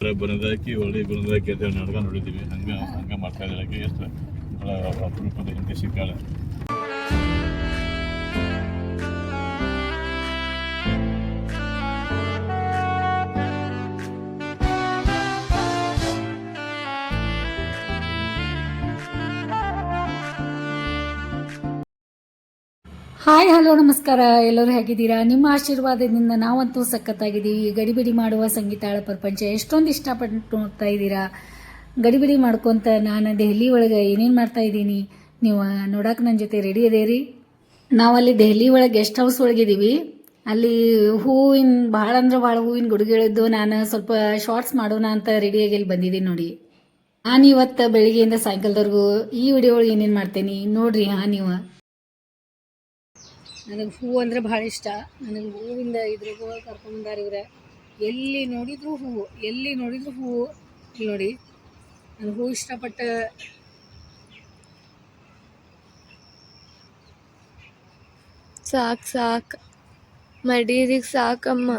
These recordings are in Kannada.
ಬನದಾಕಿ ಒಳ್ಳೆ ಬನದಾಕಿ ಅಂತ ಹೇಳಿ ನಾಟಕ ನೋಡಿದ್ದೀವಿ ಹಂಗೆ ಹಂಗೆ ಮಾಡ್ತಾ ಇದ್ದಾಳೆ ಎಷ್ಟು ಅಪರೂಪದ ಹಿಂದೆ ಸಿಕ್ಕಾಳೆ. ಹಾಯ್, ಹಲೋ, ನಮಸ್ಕಾರ. ಎಲ್ಲರೂ ಹೇಗಿದ್ದೀರಾ? ನಿಮ್ಮ ಆಶೀರ್ವಾದದಿಂದ ನಾವಂತೂ ಸಖತ್ತಾಗಿದ್ದೀವಿ. ಗಡಿಬಿಡಿ ಮಾಡುವ ಸಂಗೀತಾಳ ಪ್ರಪಂಚ ಎಷ್ಟೊಂದು ಇಷ್ಟಪಟ್ಟು ನೋಡ್ತಾ ಇದ್ದೀರಾ? ಗಡಿಬಿಡಿ ಮಾಡ್ಕೊಂತ ನಾನು ದೆಹಲಿ ಒಳಗೆ ಏನೇನು ಮಾಡ್ತಾ ಇದ್ದೀನಿ? ನೀವು ನೋಡಕ್ಕೆ ನನ್ನ ಜೊತೆ ರೆಡಿ ಅದೇರಿ ನಾವಲ್ಲಿ ದೆಹಲಿ ಒಳಗೆ ಗೆಸ್ಟ್ ಹೌಸ್ ಒಳಗಿದ್ದೀವಿ ಅಲ್ಲಿ ಹೂವಿನ ಭಾಳ ಅಂದ್ರೆ ಭಾಳ ಹೂವಿನ ಗುಡುಗಳಿದ್ದು ನಾನು ಸ್ವಲ್ಪ ಶಾರ್ಟ್ಸ್ ಮಾಡೋಣ ಅಂತ ರೆಡಿಯಾಗಿ ಇಲ್ಲಿ ಬಂದಿದ್ದೀನಿ ನೋಡಿ. ನಾನು ಇವತ್ತು ಬೆಳಿಗ್ಗೆಯಿಂದ ಸಾಯಂಕಾಲದವರೆಗೂ ಈ ವಿಡಿಯೋ ಒಳಗೆ ಏನೇನು ಮಾಡ್ತೇನೆ ನೋಡ್ರಿ, ಹಾಂ, ನೀವು. ನನಗೆ ಹೂವು ಅಂದರೆ ಭಾಳ ಇಷ್ಟ. ನನಗೆ ಹೂವಿಂದ ಇದ್ರಾಗ ಕರ್ಕೊಂಬಂದಾರ ಇವ್ರೆ. ಎಲ್ಲಿ ನೋಡಿದ್ರು ಹೂವು ಎಲ್ಲಿ ನೋಡಿದ್ರು ಹೂವು ನೋಡಿ, ನನಗೆ ಹೂವು ಇಷ್ಟಪಟ್ಟ ಸಾಕು ಸಾಕು, ಮಡೀರಿಗೆ ಸಾಕಮ್ಮ.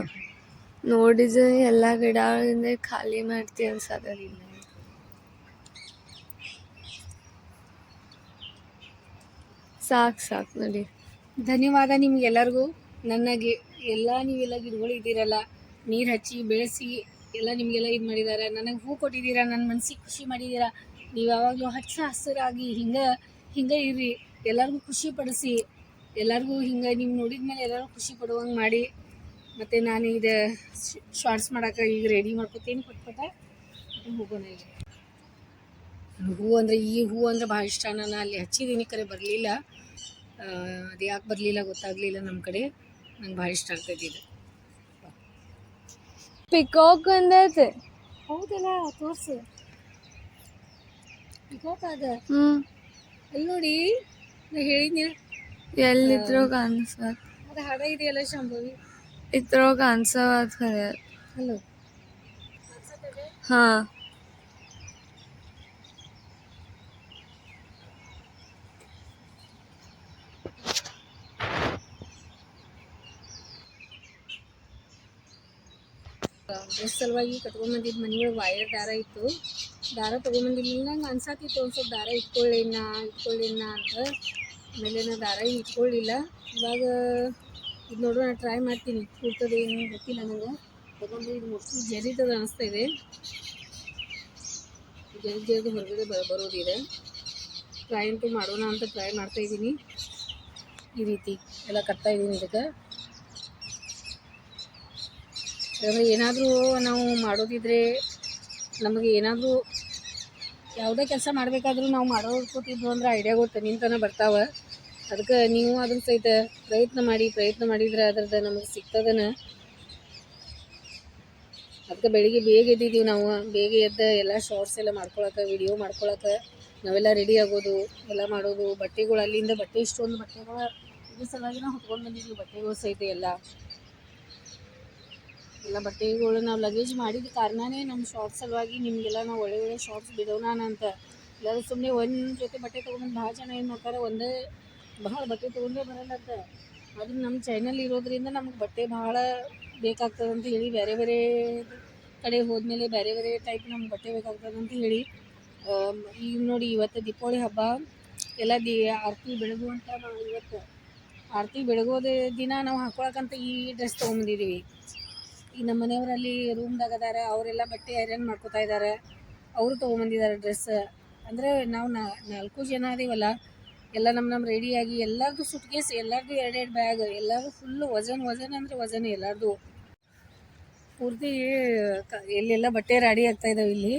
ನೋಡಿದ್ರೆ ಎಲ್ಲ ಗಿಡಗಳಿಂದ ಖಾಲಿ ಮಾಡ್ತೀವಿ ಅನ್ಸೋದಿಲ್ಲ ಸಾಕು ಸಾಕು ನಡಿ. ಧನ್ಯವಾದ ನಿಮಗೆಲ್ಲರಿಗೂ. ನನಗೆ ಎಲ್ಲ ನೀವೆಲ್ಲ ಗಿಡಗಳು ಇದ್ದೀರಲ್ಲ, ನೀರು ಹಚ್ಚಿ, ಬೆಳೆಸಿ, ಎಲ್ಲ ನಿಮಗೆಲ್ಲ ಇದು ಮಾಡಿದ್ದಾರೆ ನನಗೆ ಹೂ ಕೊಟ್ಟಿದ್ದೀರಾ ನನ್ನ ಮನ್ಸಿಗೆ ಖುಷಿ ಮಾಡಿದ್ದೀರಾ ನೀವು ಯಾವಾಗಲೂ ಹಚ್ಚ ಹಸಿರಾಗಿ ಹಿಂಗೆ ಹಿಂಗೆ ಇರ್ರಿ. ಎಲ್ಲರಿಗೂ ಖುಷಿ ಪಡಿಸಿ. ಎಲ್ಲರಿಗೂ ಹಿಂಗೆ ನೀವು ನೋಡಿದ ಮೇಲೆ ಎಲ್ಲರೂ ಖುಷಿ ಪಡುವಂಗೆ ಮಾಡಿ. ಮತ್ತು ನಾನು ಇದು ಶಾರ್ಟ್ಸ್ ಮಾಡೋಕೆ ಈಗ ರೆಡಿ ಮಾಡ್ಕೊತೀನಿ ಪಟ್ಪಟ. ಹೋಗೋಣ ನನಗೆ ಹೂ ಅಂದರೆ ಈ ಹೂ ಅಂದರೆ ಭಾಳ ಇಷ್ಟ. ನಾನು ಅಲ್ಲಿ ಹಚ್ಚಿದ್ದೀನಿ ಕರೆ ಬರಲಿಲ್ಲ. ಅದು ಯಾಕೆ ಬರಲಿಲ್ಲ ಗೊತ್ತಾಗಲಿಲ್ಲ ನಮ್ಮ ಕಡೆ. ನಂಗೆ ಭಾಳ ಇಷ್ಟ ಆಗ್ತೈತಿ ಇದು ಪಿಕಾಕ್ ಒಂದೈತೆ ಹೌದಲ್ಲ ತೋರ್ಸು. ಅದ ಹ್ಞೂ ಅಲ್ಲಿ ನೋಡಿ ನಾ ಹೇಳಿದ್ನಿ. ಎಲ್ಲಿದ್ರು ಕಾಣಿಸತ್ ಅದು ಹಡ ಇದೆಯಲ್ಲ ಶಾಂಭವಿ? ಇದ್ರೋ ಕಾಣಿಸವತ್ ಖರೆ ಹಲೋ ಹಾ. ಡ್ರೆಸ್ ಸಲುವಾಗಿ ಕಟ್ಕೊಂಬಂದಿದ್ದು ಮನೆಯೊಳಗೆ ವೈರ್ ದಾರ ಇತ್ತು. ದಾರ ತೊಗೊಂಬಂದಿಲ್ಲ ನಂಗೆ ಅನ್ಸಾತಿತ್ತು ಒಂದು ಸ್ವಲ್ಪ ದಾರ ಇಟ್ಕೊಳ್ಳಿನ ಇಟ್ಕೊಳ್ಳಿನ ಅಂತ. ಆಮೇಲೆ ನಾ ದಾರ ಇಟ್ಕೊಳ್ಳಿಲ್ಲ. ಇವಾಗ ಇದು ನೋಡೋಣ ಟ್ರೈ ಮಾಡ್ತೀನಿ. ಕೂಡ್ತದೆ ಏನು ಗೊತ್ತಿಲ್ಲ ನನಗೆ ತಗೊಂಡು ಇದು ಮೋಸ್ಟ್ಲಿ ಜರಿತದ ಅನಿಸ್ತಾ ಇದೆ. ಜರಿ ಜರಿದು ಹೊರಗಡೆ ಬ ಬರೋದಿದೆ. ಟ್ರೈ ಅಂತೂ ಮಾಡೋಣ ಅಂತ ಟ್ರೈ ಮಾಡ್ತಾ ಇದ್ದೀನಿ ಈ ರೀತಿ ಎಲ್ಲ ಕಟ್ತಾ ಇದ್ದೀನಿ ಇದಕ್ಕೆ. ಯಾಕಂದರೆ ಏನಾದರೂ ನಾವು ಮಾಡೋದಿದ್ರೆ ನಮಗೆ ಏನಾದರೂ ಯಾವುದೇ ಕೆಲಸ ಮಾಡಬೇಕಾದ್ರೂ ನಾವು ಮಾಡೋದ್ಕೊತಿದ್ವು ಅಂದ್ರೆ ಐಡಿಯಾಗಳು ತನ್ನಿಂತನ ಬರ್ತಾವೆ. ಅದಕ್ಕೆ ನೀವು ಅದ್ರ ಸಹಿತ ಪ್ರಯತ್ನ ಮಾಡಿ, ಪ್ರಯತ್ನ ಮಾಡಿದ್ರೆ ಅದ್ರದ್ದು ನಮಗೆ ಸಿಗ್ತದನ. ಅದಕ್ಕೆ ಬೆಳಿಗ್ಗೆ ಬೇಗ ಎದ್ದಿದ್ದೀವಿ ನಾವು. ಬೇಗ ಎದ್ದ ಎಲ್ಲ ಶಾರ್ಟ್ಸ್ ಎಲ್ಲ ಮಾಡ್ಕೊಳಕ್ಕೆ ವಿಡಿಯೋ ಮಾಡ್ಕೊಳಕ್ಕೆ ನಾವೆಲ್ಲ ರೆಡಿ ಆಗೋದು, ಎಲ್ಲ ಮಾಡೋದು. ಬಟ್ಟೆಗಳು ಅಲ್ಲಿಂದ ಬಟ್ಟೆ, ಇಷ್ಟೊಂದು ಬಟ್ಟೆಗಳು ಇದ್ರ ಸಲುವಾಗಿ ನಾವು ಹೊತ್ಕೊಂಡು ಬಂದಿದ್ದೀವಿ, ಬಟ್ಟೆಗಳು ಸಹಿತ ಎಲ್ಲ. ಎಲ್ಲ ಬಟ್ಟೆಗಳು ನಾವು ಲಗೇಜ್ ಮಾಡಿದ ಕಾರಣನೇ ನಮ್ಮ ಶಾರ್ಟ್ ಸಲುವಾಗಿ ನಿಮಗೆಲ್ಲ ನಾವು ಒಳ್ಳೆ ಒಳ್ಳೆ ಶಾರ್ಟ್ಸ್ ಬಿಡೋಣ ಅಂತ ಎಲ್ಲರೂ ಸುಮ್ಮನೆ ಒಂದು ಜೊತೆ ಬಟ್ಟೆ ತೊಗೊಂಡು ಭಾಳ ಜನ ಏನು ಮಾಡ್ತಾರೆ, ಒಂದೇ ಭಾಳ ಬಟ್ಟೆ ತೊಗೊಂಡೇ ಬರಲ್ಲ ಅಂತ ಅದು ನಮ್ಮ ಚೈನಲ್ ಇರೋದ್ರಿಂದ ನಮ್ಗೆ ಬಟ್ಟೆ ಭಾಳ ಬೇಕಾಗ್ತದೆ ಅಂತ ಹೇಳಿ, ಬೇರೆ ಬೇರೆ ಕಡೆ ಹೋದ್ಮೇಲೆ ಬೇರೆ ಬೇರೆ ಟೈಪ್ ನಮ್ಗೆ ಬಟ್ಟೆ ಬೇಕಾಗ್ತದೆ ಅಂತ ಹೇಳಿ ಈಗ ನೋಡಿ ಇವತ್ತು ದೀಪಾವಳಿ ಹಬ್ಬ, ಎಲ್ಲ ದಿ, ಆರತಿ ಬೆಳಗುವಂಥ ಇವತ್ತು, ಆರತಿ ಬೆಳಗೋದ ದಿನ ನಾವು ಹಾಕೊಳಕ್ಕಂತ ಈ ಡ್ರೆಸ್ ತೊಗೊಂಬಂದಿದ್ದೀವಿ ಈಗ ನಮ್ಮ ಮನೆಯವರಲ್ಲಿ ರೂಮ್ದಾಗ ಅದಾರ, ಅವರೆಲ್ಲ ಬಟ್ಟೆ ಐರನ್ ಮಾಡ್ಕೋತಾ ಇದ್ದಾರೆ ಅವರು ತೊಗೊಂಬಂದಿದ್ದಾರೆ ಡ್ರೆಸ್ ಅಂದರೆ ನಾವು ನಾಲ್ಕು ಜನ ಅದೀವಲ್ಲ, ಎಲ್ಲ ನಮ್ಮ ನಮ್ಮ ರೆಡಿಯಾಗಿ ಎಲ್ಲರದು ಸುಟ್ಕೇಸ್ ಎಲ್ಲರದು ಎರಡೆರಡು ಬ್ಯಾಗ್ ಎಲ್ಲರೂ ಫುಲ್ಲು ವಜನ್ ವಜನ್ ಅಂದರೆ ವಜನ್ ಎಲ್ಲರದು. ಪೂರ್ತಿ ಎಲ್ಲೆಲ್ಲ ಬಟ್ಟೆ ರೆಡಿ ಆಗ್ತಾ ಇದಾವೆ ಇಲ್ಲಿ.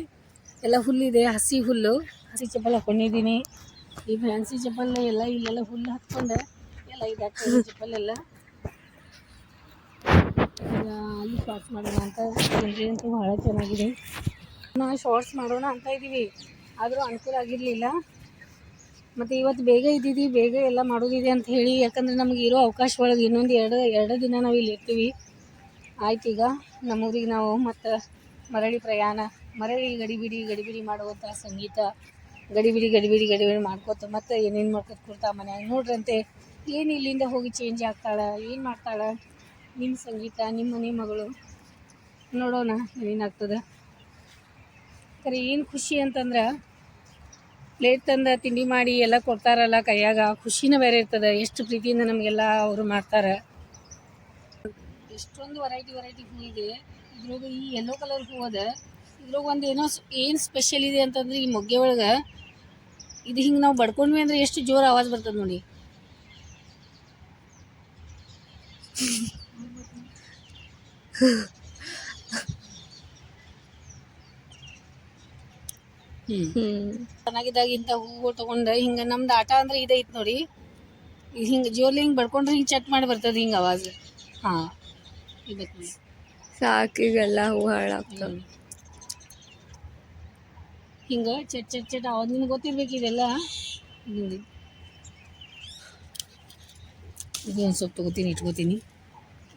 ಎಲ್ಲ ಹುಲ್ಲಿದೆ ಹಸಿ ಹುಲ್ಲು. ಹಸಿ ಚಪ್ಪಲ್ ಹಾಕೊಂಡಿದ್ದೀನಿ. ಈ ಫ್ಯಾನ್ಸಿ ಚಪ್ಪಲ್ ಎಲ್ಲ ಇಲ್ಲೆಲ್ಲ ಹುಲ್ಲು ಹಾಕ್ಕೊಂಡೆ. ಎಲ್ಲ ಇದು ಚಪ್ಪಲ್ ಎಲ್ಲ. ಅಲ್ಲಿ ಶಾರ್ಟ್ಸ್ ಮಾಡೋಣ ಅಂತ ಇದ್ರಿ ಅಂತೂ ಭಾಳ ಚೆನ್ನಾಗಿದೆ. ನಾವು ಶಾರ್ಟ್ಸ್ ಮಾಡೋಣ ಅಂತ ಇದ್ದೀವಿ. ಆದರೂ ಅನುಕೂಲ ಆಗಿರಲಿಲ್ಲ. ಮತ್ತು ಇವತ್ತು ಬೇಗ ಇದ್ದೀವಿ ಬೇಗ ಎಲ್ಲ ಮಾಡೋದಿದೆ ಅಂತ ಹೇಳಿ. ಯಾಕಂದರೆ ನಮಗೆ ಇರೋ ಅವಕಾಶ ಒಳಗೆ ಇನ್ನೊಂದು ಎರಡು ಎರಡು ದಿನ ನಾವು ಇಲ್ಲಿ ಇರ್ತೀವಿ. ಆಯ್ತು ಈಗ ನಮ್ಮೂರಿಗೆ ನಾವು ಮತ್ತು ಮರಳಿ ಪ್ರಯಾಣ, ಮರಳಿ ಗಡಿಬಿಡಿ ಗಡಿಬಿಡಿ ಮಾಡುವಂಥ ಸಂಗೀತ, ಗಡಿಬಿಡಿ ಗಡಿಬಿಡಿ ಗಡಿಬಿಡಿ ಮಾಡ್ಕೋತ ಮತ್ತೆ ಏನೇನು ಮಾಡ್ಕೊತ ಕೂರ್ತಾ ಮನ್ಯಾಗ ನೋಡ್ರಂತೆ. ಏನು ಇಲ್ಲಿಂದ ಹೋಗಿ ಚೇಂಜ್ ಆಗ್ತಾಳೆ, ಏನು ಮಾಡ್ತಾಳೆ? ನಿಮ್ಮ ಸಂಗೀತ ನಿಮ್ಮ ಮನೆ ಮಗಳು. ನೋಡೋಣ ಏನಾಗ್ತದೆ. ಖರೆ ಏನು ಖುಷಿ ಅಂತಂದ್ರೆ, ಪ್ಲೇಟ್ ತಂದು ತಿಂಡಿ ಮಾಡಿ ಎಲ್ಲ ಕೊಡ್ತಾರಲ್ಲ ಕೈಯಾಗ, ಖುಷಿನೇ ಬೇರೆ ಇರ್ತದೆ. ಎಷ್ಟು ಪ್ರೀತಿಯಿಂದ ನಮಗೆಲ್ಲ ಅವರು ಮಾಡ್ತಾರೆ. ಎಷ್ಟೊಂದು ವೆರೈಟಿ ವೆರೈಟಿ ಹೂ ಇದೆ. ಇದ್ರೊಳಗೆ ಈ ಯೆಲ್ಲೋ ಕಲರ್ ಹೂ ಅದ. ಇದ್ರೊಳಗೆ ಒಂದು ಏನೋ ಏನು ಸ್ಪೆಷಲ್ ಇದೆ ಅಂತಂದ್ರೆ ಈ ಮೊಗ್ಗೆ ಒಳಗೆ ಇದು ಹಿಂಗೆ ನಾವು ಬಡ್ಕೊಂಡ್ವಿ ಅಂದ್ರೆ ಎಷ್ಟು ಜೋರು ಆವಾಜ್ ಬರ್ತದೆ ನೋಡಿ ಹ್ಞೂ ಹ್ಮ್ ಚೆನ್ನಾಗಿದ್ದಾಗ ಇಂಥ ಹೂವು ತಗೊಂಡು ಹಿಂಗೆ ನಮ್ದು ಆಟ ಅಂದ್ರೆ ಇದೈತೆ ನೋಡಿ. ಹಿಂಗ ಹಿಂಗೆ ಹಿಂಗ ಬಡ್ಕೊಂಡ್ರೆ ಹಿಂಗೆ ಚಟ್ ಮಾಡಿ ಬರ್ತದೆ ಹಿಂಗೆ ಅವಾಜ್ ಹಾಂ. ಇದಕ್ಕೆ ಸಾಕಿಗೆಲ್ಲ ಹೂ ಹಾಳಾಗ್ತ ಹಿಂಗೆ ಚಟ್ ಚಟ್ ಚಟ್ ಅವಾಗ ನಿಮ್ಗೆ ಗೊತ್ತಿರ್ಬೇಕು ಇದೆಲ್ಲ ಇದು ಒಂದು ಸ್ವಲ್ಪ ತಗೋತೀನಿ ಇಟ್ಕೋತೀನಿ.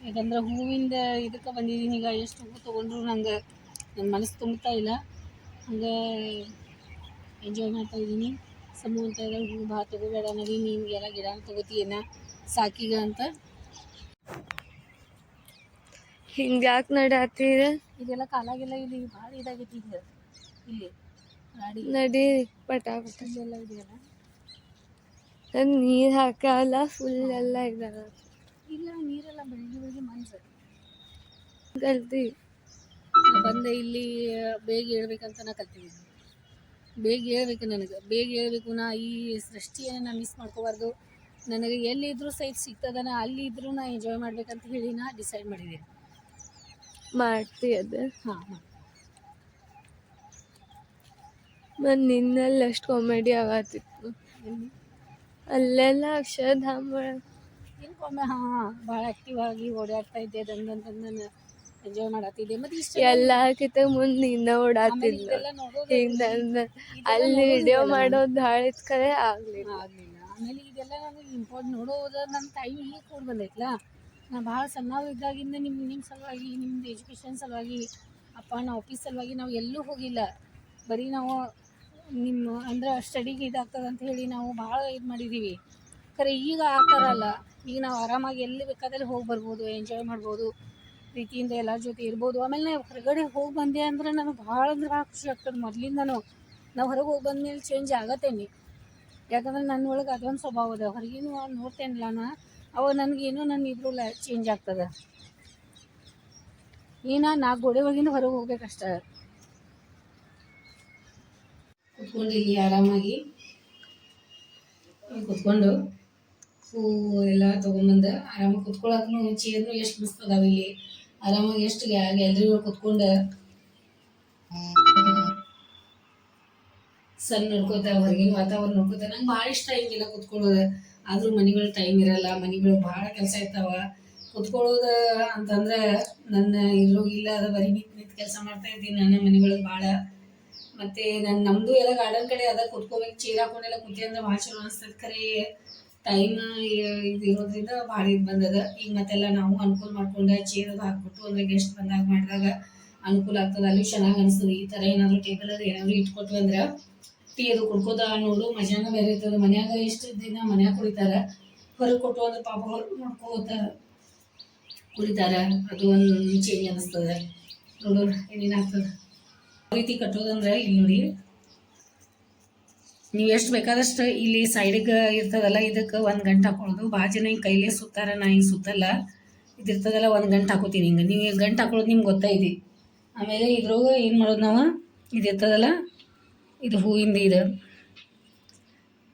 ಯಾಕಂದ್ರೆ ಹೂವಿಂದ ಇದಕ್ಕೆ ಬಂದಿದ್ದೀನಿ. ಈಗ ಎಷ್ಟು ಹೂ ತೊಗೊಂಡ್ರು ನಂಗೆ ನನ್ನ ಮನಸ್ಸು ತುಂಬುತ್ತಾ ಇಲ್ಲ. ಹಂಗೆ ಎಂಜಾಯ್ ಮಾಡ್ತಾ ಇದ್ದೀನಿ. ಸಮೂಹ ಅಂತ ಇದ್ದಾರೆ ಹೂ ಭಾಳ ತೊಗೋಬೇಡ ನವಿ ನಿಮಗೆಲ್ಲ ಗಿಡ ತೊಗೋತೀಯನ? ಸಾಕಿಗ ಅಂತ. ಹಿಂಗ ಯಾಕೆ ನಡಾತೀರ ಇದೆಲ್ಲ ಕಾಲಾಗೆಲ್ಲ ಇಲ್ಲಿ ಭಾಳ ಇದಾಗೈತಿ ಇದು ಇಲ್ಲಿ ನಡಿ ನಡಿ ಪಟ ಪಟ. ಇಲ್ಲೆಲ್ಲ ಇದೆಯಲ್ಲ? ನೀರು ನೀರ್ ಹಾಕಲ್ಲ ಫುಲ್ ಎಲ್ಲ ಇದಾವ ಇಲ್ಲ ನೀರೆಲ್ಲ ಬೆಳಗ್ಗೆ ಬೆಳಗ್ಗೆ ಮನ್ಸು. ಗಲ್ತಿ. ನಾ ಬಂದೆ ಇಲ್ಲಿ ಬೇಗ ಹೇಳ್ಬೇಕಂತ ನಾ ಕಲ್ತಿದ್ದೀನಿ. ಬೇಗ ಹೇಳ್ಬೇಕು ನನಗೆ. ಬೇಗ ಹೇಳ್ಬೇಕು ನಾ ಈ ಸೃಷ್ಟಿಯನ್ನು ನಾ ಮಿಸ್ ಮಾಡ್ಕೋಬಾರ್ದು. ನನಗೆ ಎಲ್ಲಿದ್ರೂ ಇದ್ರೂ ಸಿಗ್ತದ ನಾ ಅಲ್ಲಿ ಇದ್ರೂ ನಾ ಎಂಜಾಯ್ ಮಾಡ್ಬೇಕಂತ ಹೇಳಿ ನಾ ಡಿಸೈಡ್ ಮಾಡಿದ್ದೀನಿ. ಮಾಡ್ತಿ ಅದು? ಹಾಂ ಹಾಂ. ಮತ್ತು ನಿನ್ನಲ್ಲಿ ಅಷ್ಟು ಕಾಮಿಡಿ ಆಗತ್ತಿತ್ತು. ಅಲ್ಲೆಲ್ಲ ಅಕ್ಷರಧಾಮ ಒಳಗ್ ಹಾ ಭಾಳ ಆಕ್ಟಿವ್ ಆಗಿ ಓಡಾಡ್ತಾ ಇದ್ದೆ ದಂದಂತಂದು ನಾನು ಎಂಜಾಯ್ ಮಾಡತ್ತಿದ್ದೆ ಮತ್ತು ಇಷ್ಟ ಎಲ್ಲಾರ್ಕಿಂತ ಮುಂದ್ ನಿನ್ನ ಓಡಾತಿದ್ಲ ಇದೆಲ್ಲ ನೋಡೋದು ಹಿಂಗ್ ನನ್ನ ಅಲ್ಲಿ ವಿಡಿಯೋ ಮಾಡೋದು ಭಾಳ ಕರೆ ಆಗ್ಲಿಲ್ಲ. ಆಗಲಿಲ್ಲ. ಆಮೇಲೆ ಇದೆಲ್ಲ ನನಗೆ ಇಂಪಾರ್ಟ್ ನೋಡೋದು ನನ್ನ ಟೈಮ್ ಈಗ ಕೂಡ ಬಂದೈತಲ್ಲ ನಾ ಭಾಳ ಸಣ್ಣ ಇದ್ದಾಗಿಂದ ನಿಮ್ಮ ನಿಮ್ಮ ಸಲುವಾಗಿ ನಿಮ್ಮದು ಎಜುಕೇಷನ್ ಸಲುವಾಗಿ ಅಪ್ಪ ನಾ ಆಫೀಸ್ ಸಲುವಾಗಿ ನಾವು ಎಲ್ಲೂ ಹೋಗಿಲ್ಲ. ಬರೀ ನಾವು ನಿಮ್ಮ ಅಂದ್ರೆ ಸ್ಟಡಿಗೆ ಇದಾಗ್ತದೆ ಅಂತ ಹೇಳಿ ನಾವು ಭಾಳ ಇದು ಮಾಡಿದ್ದೀವಿ ಖರೆ ಈಗ ಆ ಥರ ಅಲ್ಲ. ಈಗ ನಾವು ಆರಾಮಾಗಿ ಎಲ್ಲಿ ಬೇಕಾದಲ್ಲಿ ಹೋಗಿ ಬರ್ಬೋದು ಎಂಜಾಯ್ ಮಾಡ್ಬೋದು, ಪ್ರೀತಿಯಿಂದ ಎಲ್ಲರ ಜೊತೆ ಇರ್ಬೋದು. ಆಮೇಲೆ ನಾವು ಹೊರಗಡೆ ಹೋಗಿ ಬಂದೆ ಅಂದ್ರೆ ನನಗೆ ಭಾಳ ಅಂದ್ರೆ ಭಾಳ ಖುಷಿ ಆಗ್ತದೆ. ಮೊದಲಿಂದನೂ ನಾವು ಹೊರಗೆ ಹೋಗಿ ಬಂದಮೇಲೆ ಚೇಂಜ್ ಆಗತ್ತೇನೆ. ಯಾಕಂದ್ರೆ ನನ್ನ ಒಳಗೆ ಅದೊಂದು ಸ್ವಭಾವ ಅದ. ಹೊರಗಿನ ನೋಡ್ತೇನಲ್ಲ ನಾ, ಅವಾಗ ನನಗೇನು ನನ್ನ ಇದ್ರಲ್ಲ ಚೇಂಜ್ ಆಗ್ತದೆ. ಏನ ನಾ ಗೋಡೆ ಒಳಗಿಂದ ಹೊರಗೆ ಹೋಗ್ಬೇಕಷ್ಟ ಕುತ್ಕೊಂಡು ಇಲ್ಲಿ ಆರಾಮಾಗಿ ಕುತ್ಕೊಂಡು ಹೂ, ಎಲ್ಲ ತೊಗೊಂಬಂದು. ಆರಾಮಾಗಿ ಕುತ್ಕೊಳಕ್ಕೂ ಚೇರ್ನು ಎಷ್ಟು ಮಸ್ತ್ ಅದಾವೆ ಇಲ್ಲಿ. ಆರಾಮಾಗಿ ಎಷ್ಟು ಗ್ಯಾಲರಿ ಒಳಗೆ ಕುತ್ಕೊಂಡು. ಸಣ್ಣ ನೋಡ್ಕೋತ, ಹೊರಗಿನ ವಾತಾವರಣ ನೋಡ್ಕೋತ. ನಂಗೆ ಭಾಳ ಇಷ್ಟ ಹಿಂಗೆಲ್ಲ ಕುತ್ಕೊಳ್ಳೋದು. ಆದರೂ ಮನೆಗಳು ಟೈಮ್ ಇರಲ್ಲ, ಮನೆಗಳು ಭಾಳ ಕೆಲಸ ಇರ್ತಾವ. ಕುತ್ಕೊಳ್ಳೋದು ಅಂತಂದ್ರೆ ನನ್ನ ಇರೋ ಇಲ್ಲ ಅದ ಬರೀ ನಿಂತು ನಿಂತು ಕೆಲಸ ಮಾಡ್ತಾ ಇದ್ದೀನಿ ನನ್ನ ಮನೆಗಳಿಗೆ ಭಾಳ. ಮತ್ತೆ ನನ್ನ ನಮ್ಮದು ಎಲ್ಲ ಗಾರ್ಡನ್ ಕಡೆ ಅದ, ಕುತ್ಕೋಬೇಕು, ಚೇರ್ ಹಾಕೊಂಡೆಲ್ಲ ಕೂತಿ ಅಂದ್ರೆ ಭಾಳ ಚಲೋ ಅನಿಸ್ತದೆ ಖರೆ ಟೈಮ್ ಇದು ಇರೋದ್ರಿಂದ ಭಾಳ ಇದು ಬಂದದ ಈಗ ಮತ್ತೆಲ್ಲ ನಾವು ಅನುಕೂಲ ಮಾಡ್ಕೊಂಡು ಚೇರ್ ಹಾಕ್ಬಿಟ್ಟು ಅಂದ್ರೆ ಗೆಸ್ಟ್ ಬಂದಾಗ ಮಾಡಿದಾಗ ಅನುಕೂಲ ಆಗ್ತದೆ. ಅಲ್ಲಿ ಚೆನ್ನಾಗಿ ಅನಿಸ್ತದೆ. ಈ ಥರ ಏನಾದರೂ ಟೇಬಲ್ ಅದು ಏನಾದರೂ ಇಟ್ಕೊಟ್ವಿ ಅಂದ್ರೆ ಟೀ ಅದು ಕುಡ್ಕೋತ ನೋಡು ಮಜಾನ ಬೇರೆ ಇರ್ತದೆ. ಮನ್ಯಾಗ ಎಷ್ಟು ದಿನ ಮನ್ಯಾಗ ಕುಡಿತಾರ? ಹೊರಗೆ ಕೊಟ್ಟು ಅಂದ್ರೆ ಪಾಪ ಹೊರಗೆ ನೋಡ್ಕೋತ ಕುಡಿತಾರ. ಅದು ಒಂದು ಚೇಂಜ್ ಅನಿಸ್ತದೆ. ನೋಡೋಣ ಏನೇನಾಗ್ತದೆ ರೀತಿ ಕಟ್ಟೋದಂದ್ರೆ ಇಲ್ಲಿ ನೋಡಿ ನೀವು ಎಷ್ಟು ಬೇಕಾದಷ್ಟು ಇಲ್ಲಿ ಸೈಡಿಗೆ ಇರ್ತದಲ್ಲ, ಇದಕ್ಕೆ ಒಂದು ಗಂಟೆ ಹಾಕೊಳ್ಳೋದು ಬಾಜಿನ ಜನ ಹಿಂಗೆ ಕೈಲೇ ಸುತ್ತಾರ, ನಾ ಹಿಂಗೆ ಸುತ್ತಲ್ಲ. ಇದಿರ್ತದಲ್ಲ ಒಂದು ಗಂಟೆ ಹಾಕೋತೀನಿ ಹಿಂಗೆ. ನೀವು ಗಂಟೆ ಹಾಕೊಳ್ಳೋದು ನಿಮ್ಗೆ ಗೊತ್ತೈತಿ ಆಮೇಲೆ ಇದ್ರೊಳಗೆ ಏನು ಮಾಡೋದು ನಾವು? ಇದಿರ್ತದಲ್ಲ ಇದು ಹೂವಿಂದ ಇದು.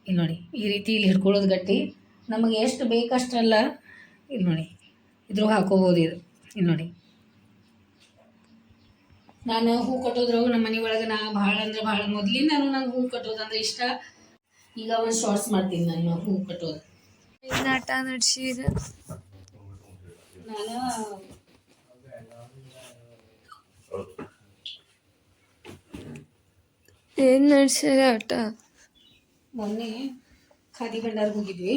ಇಲ್ಲಿ ನೋಡಿ, ಈ ರೀತಿ ಇಲ್ಲಿ ಹಿಡ್ಕೊಳ್ಳೋದು ಗಟ್ಟಿ. ನಮಗೆ ಎಷ್ಟು ಬೇಕಷ್ಟಲ್ಲ ಇಲ್ಲಿ ನೋಡಿ, ಇದ್ರೊಳಗೆ ಹಾಕೋಬೋದು ಇದು. ಇಲ್ಲಿ ನೋಡಿ. ನಾನು ಹೂ ಕಟ್ಟೋದ್ರಾಗ ನಮ್ಮ ಮನೆ ಒಳಗೆ ನಾ ಭಾಳ ಅಂದ್ರೆ ಭಾಳ ಮೊದಲಿಂದ ನಾನು ನಂಗೆ ಹೂ ಕಟ್ಟೋದಂದ್ರೆ ಇಷ್ಟ. ಈಗ ಒಂದು ಶಾರ್ಟ್ಸ್ ಮಾಡ್ತೀನಿ ನಾನು ಹೂ ಕಟ್ಟೋದು. ನಾಟ ನಾನು ಏನ್ ನಡ್ಸಿರ ಆಟ? ಮೊನ್ನೆ ಖಾದಿ ಭಂಡಾರಕ್ಕೆ ಹೋಗಿದ್ವಿ.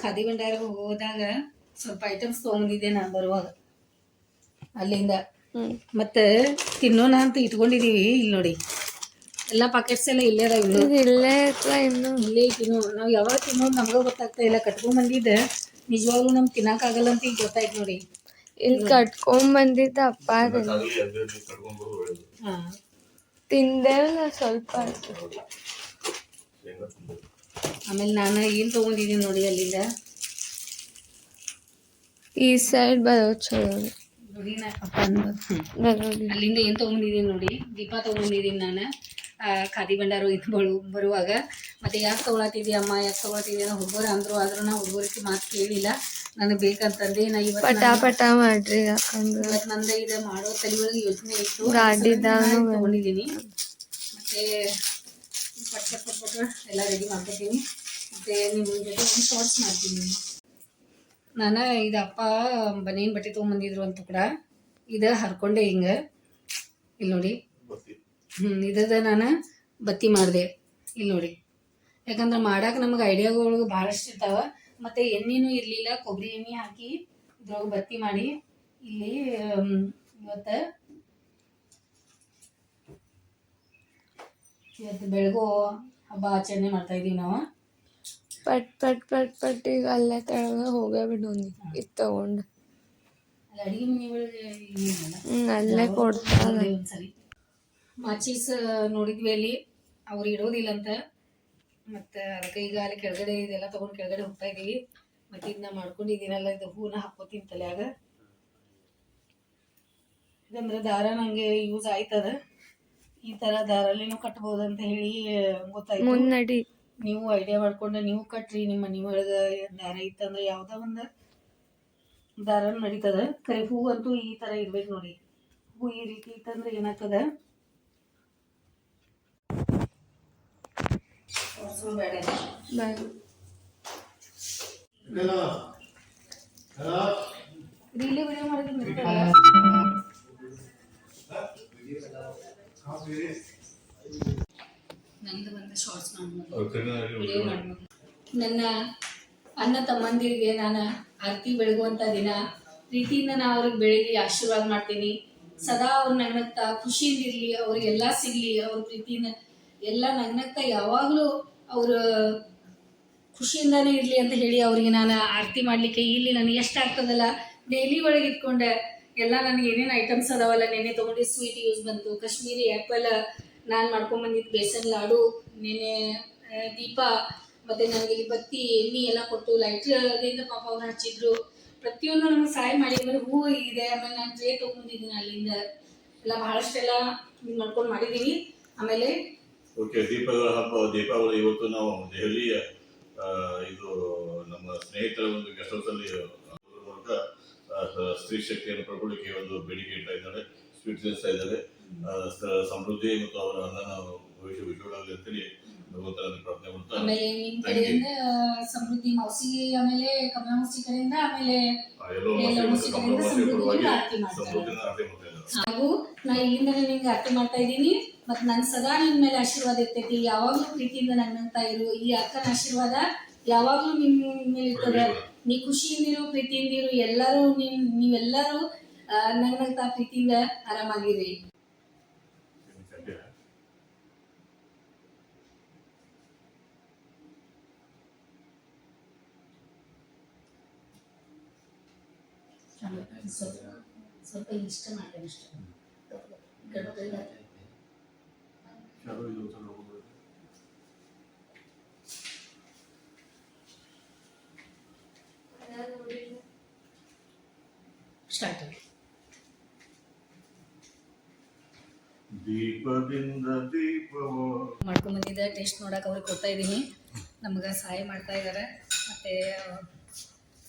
ಖಾದಿ ಭಂಡಾರಕ್ಕೆ ಹೋದಾಗ ಸ್ವಲ್ಪ ಐಟಮ್ಸ್ ತೊಗೊಂಡಿದ್ದೆ ನಾನು ಬರುವಾಗ. ಅಲ್ಲಿಂದ ಮತ್ತೆ ತಿನ್ನೋಣ ಅಂತ ಇಟ್ಕೊಂಡಿದೀವಿ ಇಲ್ಲಿ ನೋಡಿ. ಎಲ್ಲ ಪಾಕೆಟ್ಸ್ ಎಲ್ಲ ಇಲ್ಲೇ ಅದಾವ ಇಲ್ಲೇ ಇನ್ನು. ಇಲ್ಲೇ ತಿನ್ನೋ ನಾವು ಯಾವಾಗ ತಿನ್ನೋದು ನಮಗೂ ಗೊತ್ತಾಗ್ತಾ ಇಲ್ಲ. ಕಟ್ಕೊಂಡ್ ಬಂದಿದ್ದೆ. ನಿಜವಾಗ್ಲೂ ನಮ್ಗೆ ತಿನ್ನಕ್ಕಾಗಲ್ಲ ಅಂತ ಈಗ ಗೊತ್ತಾಯ್ತು ನೋಡಿ. ಇಲ್ಲಿ ಕಟ್ಕೊಂಡ್ ಬಂದಿದ್ದ ಅಪ್ಪ ತಿಂದೇವಲ್ಲ ಸ್ವಲ್ಪ ಆಮೇಲೆ ನಾನು ಏನು ತೊಗೊಂಡಿದ್ದೀನಿ ನೋಡಿ ಅಲ್ಲಿಂದ? ಈ ಸೈಡ್ ಬರೋ ಚಲೋ ಅಲ್ಲಿಂದ ಏನು ತೊಗೊಂಡಿದ್ದೀನಿ ನೋಡಿ ದೀಪ ತೊಗೊಂಡಿದ್ದೀನಿ ನಾನು. ಖಾದಿ ಭಂಡಾರ ಇದು ಬಳು ಬರುವಾಗ. ಮತ್ತೆ ಯಾಕೆ ತೊಗೊಳತಿದ್ದಿ ಅಮ್ಮ ಯಾಕೆ ತೊಗೊಳತಿದ್ದಿ ಅನ್ನೋ ಹುಡುಗರು ಅಂದರು ಆದ್ರೂ ನಾ ಹುಡುಗರಿಗೆ ಮಾತು ಕೇಳಿಲ್ಲ. ನನಗೆ ಬೇಕಂತಂದೆ ನಾ ಇವತ್ತು ಪಟ ಪಟ ಮಾಡ್ರಿ ಇವತ್ತು ನಂದ ಇದು ಮಾಡೋ ತಲೆಯೊಳಗೆ ಯೋಚನೆ ಇತ್ತು. ತಗೊಂಡಿದ್ದೀನಿ ತೊಗೊಂಡಿದ್ದೀನಿ. ಮತ್ತೆ ಪಟ್ ಪಟ್ ಪಟ್ ಪಟ್ ಎಲ್ಲ ರೆಡಿ ಮಾಡ್ಕೊತೀನಿ ಮತ್ತೆ ನಿಮ್ಮ ಜೊತೆ ಒಂದು ಶಾರ್ಟ್ಸ್ ಮಾಡ್ತೀನಿ. ನಾನು ಇದು ಅಪ್ಪ ಬನೀನ್ ಬಟ್ಟೆ ತೊಗೊಂಬಂದಿದ್ರು ಅಂತ ಕೂಡ ಇದು ಹರ್ಕೊಂಡೆ ಹಿಂಗೆ. ಇಲ್ಲಿ ನೋಡಿ. ಹ್ಞೂ ನಾನು ಬತ್ತಿ ಮಾಡಿದೆ. ಇಲ್ಲಿ ನೋಡಿ. ಯಾಕಂದ್ರೆ ಮಾಡಕ್ಕೆ ನಮಗೆ ಐಡಿಯಾಗಳು ಭಾಳಷ್ಟು ಇರ್ತಾವ. ಮತ್ತು ಎಣ್ಣೆನೂ ಇರಲಿಲ್ಲ ಕೊಬ್ಬರಿ ಎಣ್ಣೆ ಹಾಕಿ ಇದ್ರೊಳಗೆ ಬತ್ತಿ ಮಾಡಿ ಇಲ್ಲಿ ಇವತ್ತು ಇವತ್ತು ಬೆಳಗು ಹಬ್ಬ ಆಚರಣೆ ಮಾಡ್ತಾ ಇದೀವಿ ನಾವು. ಪಟ್ ಪಟ್ ಪಟ್ ಪಟ್ ಈಗ ಅಲ್ಲೇ ಕೆಳಗೆ ಹೋಗೇ ಬಿಡೋನಿ ಇದು ತಗೊಂಡು. ಅಲ್ಲಿ ಕೊಡ್ತಾರೆ ಮಾಚೀಸ್ ನೋಡಿದ್ವಿ ಅಲ್ಲಿ. ಅವ್ರು ಇಡೋದಿಲ್ಲ ಅಂತ. ಮತ್ತು ಅದಕ್ಕೆ ಈಗ ಅಲ್ಲಿ ಕೆಳಗಡೆ ಇದೆಲ್ಲ ತೊಗೊಂಡು ಕೆಳಗಡೆ ಹೋಗ್ತಾ ಇದೀವಿ ಮತ್ತು ಇದನ್ನ ಮಾಡ್ಕೊಂಡಿದ್ದೀನಲ್ಲ ಇದು ಹೂನ ಹಾಕೋತೀನಿ ತಲೆಯಾಗ. ಇದಂದ್ರೆ ದಾರ ನನಗೆ ಯೂಸ್ ಆಯ್ತದ. ಈ ಥರ ದಾರಲ್ಲಿನೂ ಕಟ್ಬೋದು ಅಂತ ಹೇಳಿ ಗೊತ್ತಾಯ್ತು. ಮುನ್ನಡಿ. ನೀವು ಐಡಿಯಾ ಮಾಡ್ಕೊಂಡು ನೀವು ಕಟ್ರಿ ನಿಮ್ಮ ಮನೆ ಒಳಗೆ ದಾರ ಇತ್ತಂದ್ರೆ ಯಾವುದೋ ಒಂದು ದಾರ ನಡೀತದ. ಕೈ ಹೂ ಅಂತೂ ಈ ಥರ ಇರ್ಬೇಕು ನೋಡಿ. ಹೂ ಈ ರೀತಿ ಇತ್ತಂದ್ರೆ ಏನಾಗ್ತದ? ರೀಲಿ ವಿಡಿಯೋ ಮಾಡಿದ್ರೆ ನಂದು ಬಂದ ಶಾರ್ಟ್ಸ್ ಮಾಡಬಹುದು ನನ್ನ ಅಣ್ಣ ತಮ್ಮಂದಿರಿಗೆ ನಾನು ಆರತಿ ಬೆಳಗುವಂತ ದಿನ ಪ್ರೀತಿಯಿಂದ ನಾನು ಅವ್ರಿಗೆ ಬೆಳಗಿ ಆಶೀರ್ವಾದ ಮಾಡ್ತೀನಿ. ಸದಾ ಅವ್ರ ನಗ್ನಗ್ತಾ ಖುಷಿಯಿಂದ ಇರಲಿ ಅವ್ರಿಗೆಲ್ಲ ಸಿಗ್ಲಿ ಅವ್ರ ಪ್ರೀತಿನ ಎಲ್ಲ ನಗ್ನಗ್ತಾ ಯಾವಾಗಲೂ ಅವ್ರ ಖುಷಿಯಿಂದಾನೇ ಇರಲಿ ಅಂತ ಹೇಳಿ ಅವ್ರಿಗೆ ನಾನು ಆರತಿ ಮಾಡಲಿಕ್ಕೆ ಇಲ್ಲಿ ನನಗೆ ಎಷ್ಟು ಆಗ್ತದಲ್ಲ ಡೈಲಿ ಒಳಗೆ ಇಟ್ಕೊಂಡೆ. ಎಲ್ಲ ನನಗೆ ಏನೇನು ಐಟಮ್ಸ್ ಅದಾವಲ್ಲ ನೆನೆ ತೊಗೊಂಡು ಸ್ವೀಟ್ ಯೂಸ್ ಬಂತು ಕಾಶ್ಮೀರಿ ಆ್ಯಪಲ್ ನಾನು ಮಾಡ್ಕೊಂಬಂದಿದ್ದು ಬೇಸನ್ ಲಾಡು, ನೆನೆ ದೀಪ, ಮತ್ತು ನನಗೆ ಇಲ್ಲಿ ಬತ್ತಿ, ಎಣ್ಣೆ ಎಲ್ಲ ಕೊಟ್ಟು ಲೈಟ್ರಿಂದ ಪಾಪ ಅವ್ರು ಹಚ್ಚಿದ್ರು. ಪ್ರತಿಯೊಂದು ನಮಗೆ ಸಹಾಯ ಮಾಡಿದ್ರು. ಹೂ ಇದೆ, ಆಮೇಲೆ ನಾನು ಟ್ರೇ ತೊಗೊಂಡಿದ್ದೀನಿ ಅಲ್ಲಿಂದ. ಎಲ್ಲ ಬಹಳಷ್ಟೆಲ್ಲ ಮಾಡ್ಕೊಂಡು ಮಾಡಿದ್ದೀನಿ ಆಮೇಲೆ ಓಕೆ ದೀಪಗಳ ಹಬ್ಬ, ದೀಪಾವಳಿ ಇವತ್ತು ನಾವು ದೆಹಲಿಯ ಇದು ನಮ್ಮ ಸ್ನೇಹಿತರ ಒಂದು ಗೆಸ್ಟ್ ಹೌಸಲ್ಲಿ ಮೂಲಕ ಸ್ತ್ರೀ ಶಕ್ತಿಯನ್ನು ಪಡ್ಕೊಳ್ಳಿಕ್ಕೆ ಒಂದು ಬೇಡಿಕೆ ಇಡ್ತಾ ಇದ್ದಾರೆ. ಸ್ವೀಟ್ ತಿನ್ನಿಸ್ತಾ ಇದ್ದಾರೆ. ಸಮೃದ್ಧಿ ಮತ್ತು ಅವರ ಅನ್ನ ಭವಿಷ್ಯ ಉಜ್ವಲಾಗಲಿ ಅಂತೇಳಿ ಭಗವಂತನಲ್ಲಿ ಪ್ರಾರ್ಥನೆ ಮಾಡ್ತಾ ಆಮೇಲೆ ನಿಮ್ಮ ಕಡೆಯಿಂದ ಸಮೃದ್ಧಿ ಮೌಸಿಗೆ ಆಮೇಲೆ ಕಮಲಾ ಮೌಸಿ ಕಡೆಯಿಂದ ಆಮೇಲೆ ಮಾಸಿ ಮಾಸಿ ಹಾಗೂ ನಾ ಇಲ್ಲಿಂದಲೇ ನಿಮ್ಗೆ ಅರ್ಥ ಮಾಡ್ತಾ ಇದ್ದೀನಿ. ಮತ್ತ್ ನನ್ ಸದಾ ನಿಮ್ ಮೇಲೆ ಆಶೀರ್ವಾದ ಇರ್ತೈತಿ. ಯಾವಾಗ್ಲೂ ಪ್ರೀತಿಯಿಂದ ನನ್ನಂತ ಇರು ಈ ಅಕ್ಕನ ಆಶೀರ್ವಾದ ಯಾವಾಗ್ಲೂ ನಿಮ್ಮ ಮೇಲೆ ಇರ್ತದೆ. ನೀ ಖುಷಿಯಿಂದಿರು ಪ್ರೀತಿಯಿಂದಿರು ಎಲ್ಲರೂ ನಿಮ್ ನೀವೆಲ್ಲರೂ ನನ್ನಂತ ಪ್ರೀತಿಯಿಂದ ಆರಾಮಾಗಿರಿ. ಸ್ವಲ್ಪ ಇಷ್ಟ ಮಾಡ್ತೇನೆ ಅಷ್ಟೇ ಮಾಡ್ಕೊಂಡ್ ಬಂದಿದ್ದೆ. ಟೇಸ್ಟ್ ನೋಡಕ್ ಅವ್ರಿಗೆ ಕೊಡ್ತಾ ಇದೀನಿ ನಮ್ಗ ಸಹಾಯ ಮಾಡ್ತಾ ಇದ್ದಾರೆ ಮತ್ತು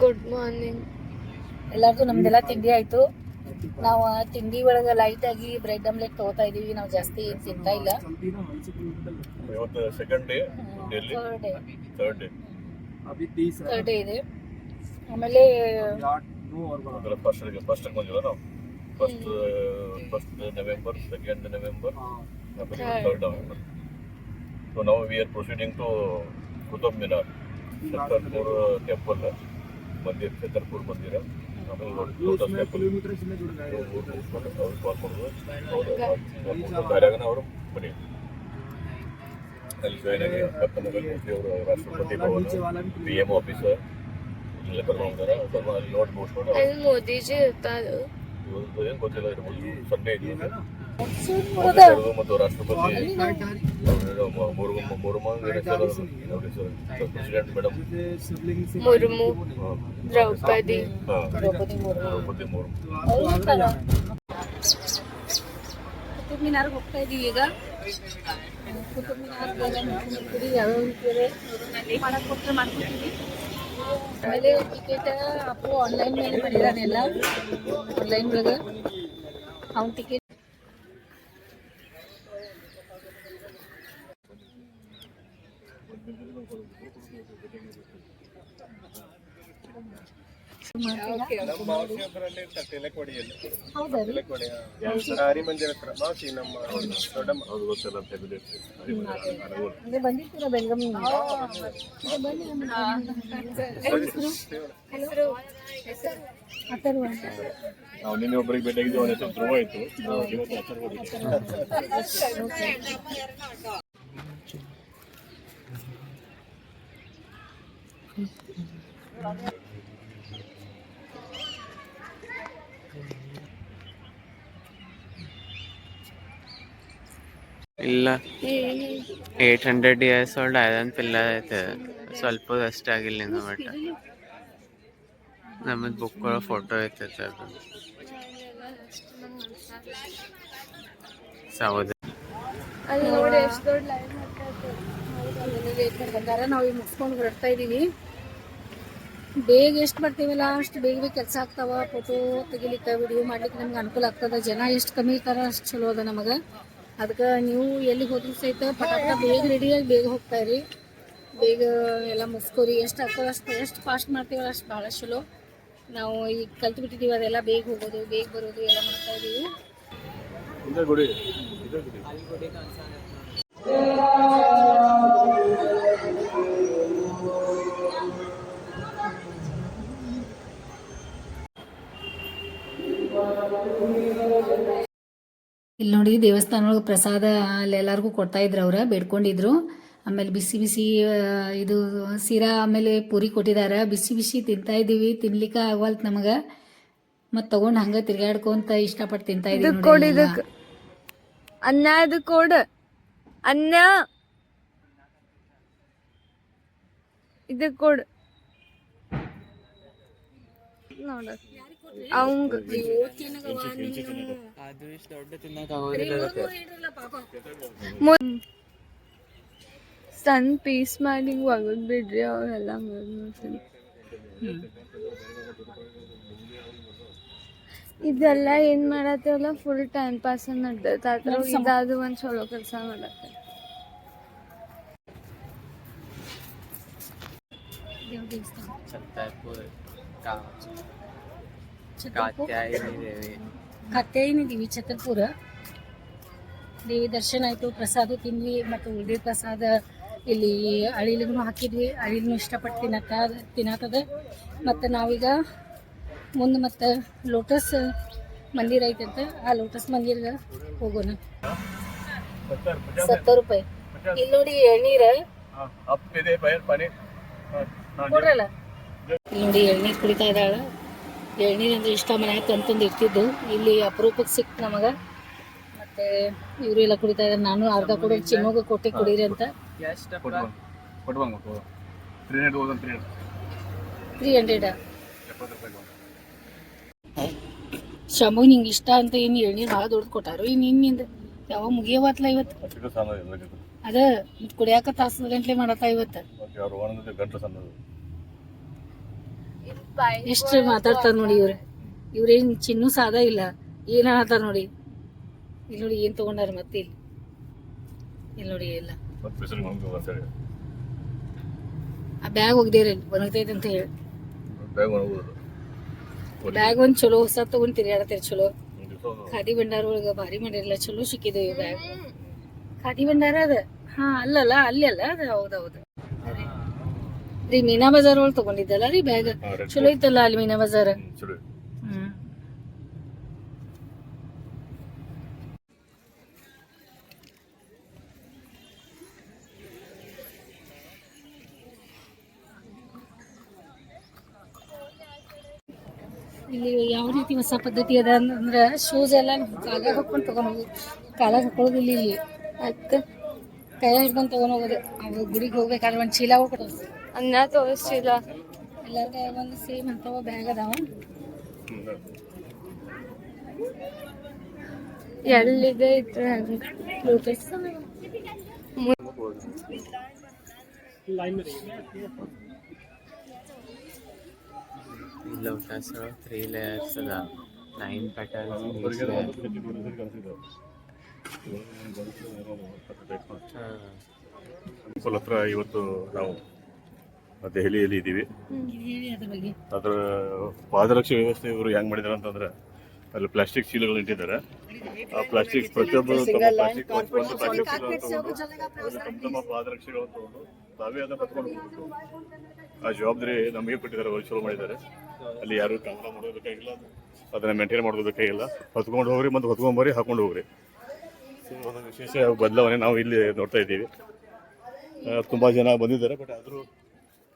ಗುಡ್ ಮಾರ್ನಿಂಗ್ ಎಲ್ಲಾರ್ದು ನಮ್ದೆಲ್ಲ ತಿಂಡಿ ಆಯ್ತು. ನಾವು ತಿಂಡಿ ಒಳಗೆ ಆಗಿ ಬ್ರೆಡ್ ಆಮ್ಲೆಟ್ ತಗೋತಾ ಇದೀವಿ. ನಾವು ಜಾಸ್ತಿ ಏನ್ ತಿಂತಾ ಇಲ್ಲ. ಇವತ್ತು second day Delhi third day third day third day ಇದೆ. ಆಮೇಲೆ ಫಸ್ಟ್ ಫಸ್ಟ್ ಬಂದಿಲ್ಲ ನಾವು? First first November second November ಆಮೇಲೆ. ಥರ್ಡ್ ನವೆಂಬರ್ ಸೊ ನಾವು we are proceeding to Qutub Minar temple ಮಂದಿರ ಛತ್ತರ್ಪುರ್ ಮಂದಿರ ಆಮೇಲೆ ಲೋಟಸ್ ಟೆಂಪಲ್ ದಾರ್ಯಾಗನ ಅವರು ಬನ್ನಿ ಅಲ್ಲಿ ಜಾಯ್ನ್ ಆಗಿ ಮತ್ತೆ ಮೊಬೈಲ್ ಮೂರ್ತಿ ಅವರು ರಾಷ್ಟ್ರಪತಿ ಭವನ ಪಿ ಎಂ ಆಫೀಸರ್ ಇಲ್ಲೆಲ್ಲ ಕರ್ಕೊಂಡ್ಬಂದಾರ ಸ್ವಲ್ಪ ಅಲ್ಲಿ ನೋಡಿ ಮುಗಿಸ್ಕೊಂಡು ಅಲ್ಲಿ ಮೋದಿಜಿ ಇರ್ತಾರು ಇವತ್ತು ಏನು ಗೊತ್ತಿಲ್ಲ ಇರ್ಬೋದು ಸಂಡೇ ಇದೆ ಹೌದಾ? ಅವ್ರದ್ದು ಮತ್ತು ರಾಷ್ಟ್ರಪತಿ ಮುರ್ಮು ಪ್ರೆಸಿಡೆಂಟ್ ಮೇಡಮ್. ಮುರ್ಮು ದ್ರೌಪದಿ. ದ್ರೌಪದಿ ಮುರ್ಮು ಕುತುಬ್ ಮಿನಾರ್ಗೆ ಹೋಗ್ತಾ ಇದೀವಿ ಈಗ. ಕುತುಬ್ ಮಿನಾರ್ ಯಾವ್ಯಾವ ರೀತಿಯಲ್ಲಿ ಮಾಡಕ್ ಕೊಟ್ಟರೆ ಮಾಡ್ಕೊತೀವಿ. ಆಮೇಲೆ ಟಿಕೆಟ್ ಅಪ್ಪು ಆನ್ಲೈನ್ ಮೇಲೆ ಮಾಡಿದಾನೆಲ್ಲ ಆನ್ಲೈನ್ ಒಳಗೆ. ಅವ್ನ ಟಿಕೆಟ್ ಹೌದಾ? ರೀ ಮಂದಿರ ಹತ್ರ. ಮಾಸಿ ನಮ್ಮ ದೊಡ್ಡಮ್ಮ. ಅದು ಗೊತ್ತಿಲ್ಲ ಬಂದಿರ್ತೀರ ಬೆಳಗಾವಿ. ನಾವು ನಿನ್ನೆ ಒಬ್ಬರಿಗೆ ಭೇಟಿಯಾಗಿದ್ದು ಅವನ ಹೆಸರು ಧ್ರುವ ಇವತ್ತು ಹೆಸರು ಗೊತ್ತಿಲ್ಲ. ಇಲ್ಲ. Eight hundred years old iron pillar ಐತೆ. ಸ್ವಲ್ಪ ಅಷ್ಟೇ ಆಗಿಲ್ಲ ಇನ್ನು ಬಟ್ ನಮ್ಮದು ಬುಕ್ ಫೋಟೋ ಐತೈತೆ ಅದು. ಸೌದ ಅಲ್ಲಿ ನೋಡಿ ಎಷ್ಟು ದೊಡ್ಡ ಲೈನ್ ವೇಟ್ ಬಂದಾರ ನಾವು ಈಗ ಮುಗಿಸ್ಕೊಂಡು ಹೊರಡ್ತಾ ಬೇಗ ಎಷ್ಟು ಬರ್ತೀವಲ್ಲ ಅಷ್ಟು ಬೇಗ ಬೇಗ ಕೆಲಸ ಆಗ್ತಾವ? ಫೋಟೋ ತೆಗಿಲಿಕ್ಕೆ ವಿಡಿಯೋ ಮಾಡ್ಲಿಕ್ಕೆ ನಮ್ಗೆ ಅನುಕೂಲ ಆಗ್ತದ? ಜನ ಎಷ್ಟು ಕಮ್ಮಿ ಇರ್ತಾರ ಅಷ್ಟು ಚಲೋ ಅದ ನಮಗೆ. ಅದಕ್ಕೆ ನೀವು ಎಲ್ಲಿ ಹೋದ್ರೂ ಸಹಿತ ಪಟಾಪಟ ಬೇಗ ರೆಡಿಯಾಗಿ ಬೇಗ ಹೋಗ್ತಾ ಇರಿ. ಬೇಗ ಎಲ್ಲ ಮುಗಿಸ್ಕೋರಿ. ಎಷ್ಟು ಆಗ್ತದೆ ಅಷ್ಟು ಎಷ್ಟು ಫಾಸ್ಟ್ ಮಾಡ್ತೀವಲ್ಲ ಅಷ್ಟು ಭಾಳ ಚಲೋ. ನಾವು ಈಗ ಕಲ್ತು ಬಿಟ್ಟಿದ್ದೀವಿ ಅದೆಲ್ಲ ಬೇಗ ಹೋಗೋದು ಬೇಗ ಬರೋದು ಎಲ್ಲ ಮಾಡ್ತಾ ಇದೀವಿ. Thank ಗುಡಿ ಇಲ್ಲಿ ನೋಡಿ ದೇವಸ್ಥಾನ ಒಳಗೆ ಪ್ರಸಾದ ಅಲ್ಲಿ ಎಲ್ಲರಿಗೂ ಕೊಡ್ತಾ ಇದ್ರು ಅವ್ರ ಬೇಡ್ಕೊಂಡಿದ್ರು. ಆಮೇಲೆ ಬಿಸಿ ಬಿಸಿ ಇದು ಸೀರಾ ಆಮೇಲೆ ಪೂರಿ ಕೊಟ್ಟಿದಾರ. ಬಿಸಿ ಬಿಸಿ ತಿಂತಾ ಇದೀವಿ ತಿನ್ಲಿಕ್ಕೆ ಆಗವಲ್ತು ನಮಗ. ಮತ್ತು ತಗೊಂಡು ಹಂಗೆ ತಿರ್ಗಾಡ್ಕೊಂತ ಇಷ್ಟಪಟ್ಟು ತಿಂತಾ ಇದ್ದೀವಿ ಅನ್ನ ಇದು ಕೊಡು. ಅನ್ನ. ಇದಕ್ಕೆ ಕೊಡು. ನೋಡ ಅವಂಗ ಸಣ್ಣ ಪೀಸ್ ಮಾಡಿ ಒಗದ್ ಬಿಡ್ರಿ ಅವರೆಲ್ಲ ಇದೆಲ್ಲ ಏನ್ ಮಾಡತ್ತೇವಲ್ಲ ಫುಲ್ ಟೈಮ್ ಪಾಸ್ ನಡ್ದೈತೆ. ಇದಾದ ಒಂದ್ ಚಲೋ ಕೆಲಸ ಮಾಡತ್ತೆ. ದೇವ್ರ ದೇವಸ್ಥಾನ. ಛತ್ರಪುರ ಕಾತ್ಯಾಯಿನಿ ದೇವಿ ದೇವಿ ಛತ್ರಪುರ. ದೇವಿ ದರ್ಶನ ಆಯಿತು ಪ್ರಸಾದ ತಿಂದ್ವಿ ಮತ್ತು ಉಳಿದ ಪ್ರಸಾದ ಇಲ್ಲಿ ಅಳಿಲಿಗೂ ಹಾಕಿದ್ವಿ. ಅಳಿಲಿನೂ ಇಷ್ಟಪಟ್ಟು ತಿನ್ನತ್ತ ತಿನ್ನತ್ತದ ಮತ್ತು ನಾವೀಗ ಮುಂದೆ ಮತ್ತು ಲೋಟಸ್ ಮಂದಿರ ಐತಂತ ಆ ಲೋಟಸ್ ಮಂದಿರ್ಗೆ ಹೋಗೋಣ. ಸತ್ತರ ರೂಪಾಯಿ. ಇಲ್ಲಿ ನೋಡಿ ಎಳ್ನೀರ. ಅಪ್ಪಿದೆ ಬಯಲ್ ಪಾನಿ ಕೊಡ್ರಲ್ಲ? ಇಲ್ಲಿ ನೋಡಿ ಎಳ್ನೀರು ಕುಡಿತಾ ಇದ್ದಾಳ. ಎಳ್ನೀರು ಅಂದ್ರೆ ಇಷ್ಟ ಮನೆ ಅಂತಂದು ಇರ್ತಿದ್ದು. ಇಲ್ಲಿ ಅಪರೂಪಕ್ಕೆ ಸಿಕ್ತು ನಮಗೆ. ಮತ್ತೆ ಇವರೆಲ್ಲ ಎಲ್ಲ ಕುಡಿತಾ ಇದ್ದಾರೆ ನಾನು ಅರ್ಧ ಕೂಡ ಚಿನ್ನೋಗ ಕೊಟ್ಟೆ ಕುಡೀರಿ ಅಂತ. ತ್ರೀ ಹಂಡ್ರೆಡ್ ಶಮು ನಿಂಗೆ ಇಷ್ಟ ಅಂತ ಇನ್ನು ಎಳ್ನೀರು ಭಾಳ ದೊಡ್ಡ ಕೊಟ್ಟಾರು. ಇನ್ನು ಇನ್ನಿಂದ ಯಾವಾಗ ಮುಗಿಯವತ್ಲ ಇವತ್ತು? ಅದ ಕುಡಿಯಾಕ ತಾಸು ಗಂಟ್ಲೆ ಮಾಡತ್ತ ಇವತ್ತು ಮತ್ತೆ ಅವ್ರು ಒಂದೊಂದು ಗಂಟೆ ಸಣ್ಣದು ಎಷ್ಟು ಮಾತಾಡ್ತಾರ ನೋಡಿ ಇವ್ರ. ಇವ್ರೇನ್ ಚಿನ್ನು ಸಾದ ಇಲ್ಲ. ಏನ್ ಹೇಳ್ತಾರ ನೋಡಿ. ಇಲ್ಲಿ ನೋಡಿ ಏನ್ ತಗೊಂಡಾರ ಮತ್ತೆ ಇಲ್ಲಿ ಇಲ್ಲಿ ನೋಡಿ ಎಲ್ಲ. ಆ ಬ್ಯಾಗ್ ಒಗ್ದೇರಿ ಒಣಗ್ತೈತೆ ಅಂತ ಹೇಳಿ. ಬ್ಯಾಗ್ ಒಂದ್ ಚಲೋ ಹೊಸ ತಗೊಂಡ್ ತಿರ್ಗಾಡತ್ತೀರಿ ಚಲೋ. ಖಾದಿ ಭಂಡಾರ ಒಳಗ ಭಾರಿ ಮಾಡಿರಲ್ಲ ಚಲೋ ಸಿಕ್ಕಿದೆ ಈ ಬ್ಯಾಗ್. ಖಾದಿ ಭಂಡಾರ ಅದ? ಹಾ ಅಲ್ಲಲ್ಲ ಅಲ್ಲಿ ಅಲ್ಲ ಅದ ಹೌದೌದು. ರೀ ಮೀನಾ ಬಜಾರ್ ಒಳಗೆ ತಗೊಂಡಿದ್ದಲ್ಲ ರೀ ಬ್ಯಾಗ್ ಚಲೋ ಇತ್ತಲ್ಲ ಅಲ್ಲಿ ಮೀನಾ ಬಜಾರ್? ಹ್ಮ್ ಇಲ್ಲಿ ಯಾವ ರೀತಿ ಹೊಸ ಪದ್ಧತಿ ಅದ ಅಂದ್ರೆ ಶೂಸ್ ಎಲ್ಲ ಕಾಲಾಗ ಹಾಕೊಂಡು ತಗೊಂಡು ಹೋಗೋದು ಕಾಲಾಗ ಹಾಕೊಳ್ಳೋದಿಲ್ಲ ಇಲ್ಲಿ ಮತ್ತೆ ಕೈ ಹಿಡ್ಕೊಂಡು ತಗೊಂಡ್ ಹೋಗೋದು. ಅವ ಗುಡಿಗೆ ಹೋಗ್ಬೇಕಾದ್ರೆ ಒಂದು ಚೀಲ ಹೋಗ್ಬಿಟ್ಟು ಅನ್ನ ತೋರಿಸ್ತಿಲ್ಲ ಎಲ್ಲರ ಒಂದು ಸೇಮ್ ಅಂತವ ಬ್ಯಾಗ್ ಅದಾವ. ಎಲ್ಲಿದೆ ಇತ್ತು ಹಂಗೆ ಲೋಟಸ್ ತ್ರೀ ಲೇಯರ್ಸ್ ಅದ. ನೈನ್ ಪ್ಯಾಟರ್ನ್ಸ್ ಟೆಂಪಲ್ ಹತ್ರ ಇವತ್ತು ನಾವು ದೆಹಲಿಯಲ್ಲಿ ಇದ್ದೀವಿ. ಅದ್ರ ಬಗ್ಗೆ. ಅದರ ಪಾದರಕ್ಷೆ ವ್ಯವಸ್ಥೆ ಇವರು ಹೆಂಗ್ ಮಾಡಿದಾರೆ ಅಂತಂದ್ರೆ ಅಲ್ಲಿ ಪ್ಲಾಸ್ಟಿಕ್ ಚೀಲಗಳು ಇಟ್ಟಿದ್ದಾರೆ. ಆ ಪ್ಲಾಸ್ಟಿಕ್ ಪ್ರತಿಯೊಬ್ಬರು ತಮ್ಮ ಪ್ಲಾಸ್ಟಿಕ್ ತಮ್ಮ ತಮ್ಮ ಪಾದರಕ್ಷೆಗಳನ್ನು ತಗೊಂಡು ತಾವೇ ಅದನ್ನ ಹೊತ್ಕೊಂಡು ಹೋಗ್ಬಿಟ್ಟು ಆ ಜವಾಬ್ದಾರಿ ನಮಗೆ ಕೊಟ್ಟಿದ್ದಾರೆ ಅವರು ಚಲೋ ಮಾಡಿದ್ದಾರೆ. ಅಲ್ಲಿ ಯಾರು ಕ್ಯಾಮ್ರಾ ಮಾಡೋದಕ್ಕಾಗಿಲ್ಲ ಅದನ್ನ ಮೇಂಟೈನ್ ಮಾಡೋದಕ್ಕಾಗಿಲ್ಲ ಹೊತ್ಕೊಂಡು ಹೋಗ್ರಿ ಮತ್ತು ಹೊತ್ಕೊಂಬರಿ ಹಾಕೊಂಡು ಹೋಗ್ರಿ. ಸೊ ಒಂದು ವಿಶೇಷ ಬದಲಾವಣೆ ನಾವು ಇಲ್ಲಿ ನೋಡ್ತಾ ಇದ್ದೀವಿ. ತುಂಬಾ ಜನ ಬಂದಿದ್ದಾರೆ ಬಟ್ ಆದರೂ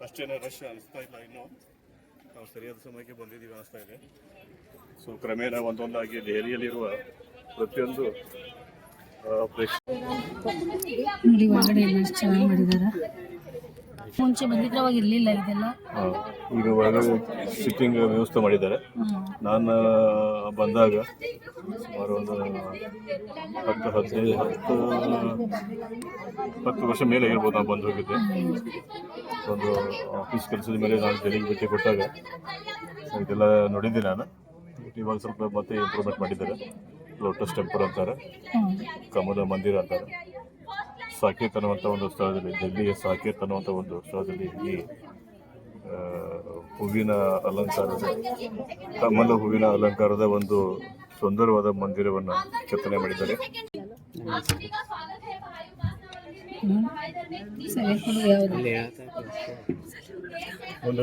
ಅಷ್ಟೇನೋ ರಶ್ ಅನಿಸ್ತಾ ಇಲ್ಲ ಇನ್ನು ನಾವು ಸರಿಯಾದ ಸಮಯಕ್ಕೆ ಬಂದಿದ್ದೀವಿ ಅನಿಸ್ತಾ ಇದೆ. ಸೊ ಕ್ರಮೇಣ ಒಂದೊಂದಾಗಿ ದೆಹಲಿಯಲ್ಲಿರುವ ಪ್ರತಿಯೊಂದು ನೋಡಿ ಮಾಡಿದಾರ. ಮುಂಚೆ ಬಂದಿದ್ರೆ ಅವಾಗ ಇರ್ಲಿಲ್ಲ ಇದೆಲ್ಲ. ಈಗ ಒಳಗಡೆ ಸಿಟ್ಟಿಂಗ್ ವ್ಯವಸ್ಥೆ ಮಾಡಿದ್ದಾರೆ. ನಾನು ಬಂದಾಗ ಸುಮಾರು ಒಂದು ಹತ್ತು ಹದಿನೈದು ಹತ್ತು ಹತ್ತು ವರ್ಷ ಮೇಲೆ ಇರ್ಬೋದು ನಾನು ಬಂದು ಹೋಗಿದ್ದೆ. ಒಂದು ಆಫೀಸ್ ಕೆಲಸದ ಮೇಲೆ ನಾನು ಜನಿಗೆ ಭೇಟಿ ಕೊಟ್ಟಾಗ ಇದೆಲ್ಲ ನೋಡಿದ್ದೆ ನಾನು. ಇವಾಗ ಸ್ವಲ್ಪ ಮತ್ತೆ ಇಂಪ್ರೂವ್ಮೆಂಟ್ ಮಾಡಿದ್ದಾರೆ. ಲೋಟಸ್ ಟೆಂಪಲ್ ಅಂತಾರೆ. ಕಮಲ ಮಂದಿರ ಅಂತಾರೆ. ಸಾಕೇತ್ ಅನ್ನುವಂಥ ಒಂದು ಸ್ಥಳದಲ್ಲಿ ಡೆಲ್ಲಿಯ ಸಾಕೇತ್ ಅನ್ನುವಂಥ ಒಂದು ಸ್ಥಳದಲ್ಲಿ ಈ ಹೂವಿನ ಅಲಂಕಾರದ ಕಮಲ ಹೂವಿನ ಅಲಂಕಾರದ ಒಂದು ಸುಂದರವಾದ ಮಂದಿರವನ್ನು ಕೆತ್ತನೆ ಮಾಡಿದ್ದಾರೆ. ಒಂದು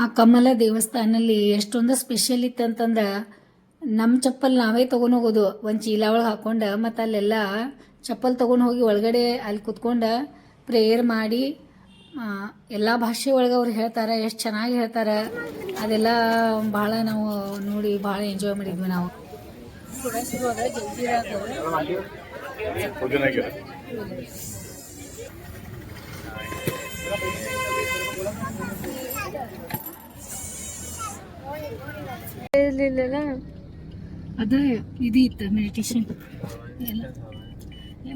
ಆ ಕಮಲ ದೇವಸ್ಥಾನಲ್ಲಿ ಎಷ್ಟೊಂದು ಸ್ಪೆಷಲ್ ಇತ್ತಂತಂದ್ರೆ ನಮ್ಮ ಚಪ್ಪಲ್ ನಾವೇ ತೊಗೊಂಡು ಹೋಗೋದು. ಒಂದು ಚೀಲ ಒಳಗೆ ಹಾಕೊಂಡು ಮತ್ತು ಅಲ್ಲೆಲ್ಲ ಚಪ್ಪಲ್ ತೊಗೊಂಡು ಹೋಗಿ ಒಳಗಡೆ ಅಲ್ಲಿ ಕುತ್ಕೊಂಡು ಪ್ರೇಯರ್ ಮಾಡಿ ಎಲ್ಲ ಭಾಷೆ ಒಳಗೆ ಅವ್ರು ಹೇಳ್ತಾರೆ, ಎಷ್ಟು ಚೆನ್ನಾಗಿ ಹೇಳ್ತಾರೆ, ಅದೆಲ್ಲ ಭಾಳ ನಾವು ನೋಡಿ ಭಾಳ ಎಂಜಾಯ್ ಮಾಡಿದ್ವಿ ನಾವು. ಇರ್ಲಿಲ್ಲಲ್ಲ ಅದ ಇದು ಇತ್ತು ಮೆಡಿಟೇಷನ್ ಎಲ್ಲ.